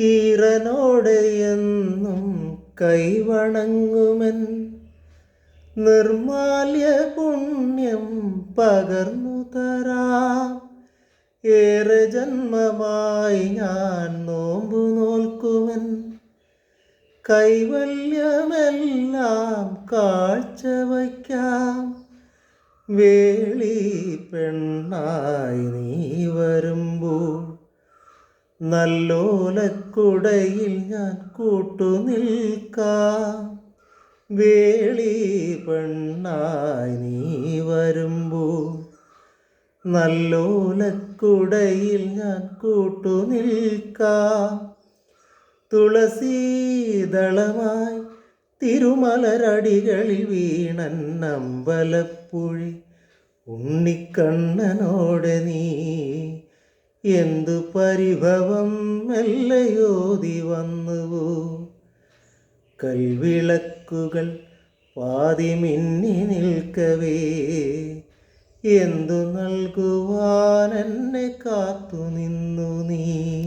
ഈറനോടെ എന്നും കൈവണങ്ങുമൻ. നിർമാല്യ പുണ്യം പകർന്നു തരാം. ഏറെ ജന്മമായി ഞാൻ നോമ്പു നോൽക്കുമൻ. കൈവല്യമെല്ലാം കാഴ്ച വയ്ക്കാം. വേളി പെണ്ണായി നീ നല്ലോലക്കുടയിൽ ഞാൻ കൂട്ടുനിൽക്കാം. വേളി പെണ്ണായി നീ വരുമ്പോൾ നല്ലോലക്കുടയിൽ ഞാൻ കൂട്ടുനിൽക്കാം. തുളസീദളമായി തിരുമലരടികളിൽ വീണൻ അമ്പലപ്പുഴി ഉണ്ണിക്കണ്ണനോടെ നീ എന്തു പരിഭവം മെല്ലയോതി വന്നുവോ? കൽവിളക്കുകൾ പാതി മിന്നി നിൽക്കവേ. എന്തു നൽകുവാൻ എന്നെ കാത്തു നിന്നു നീ?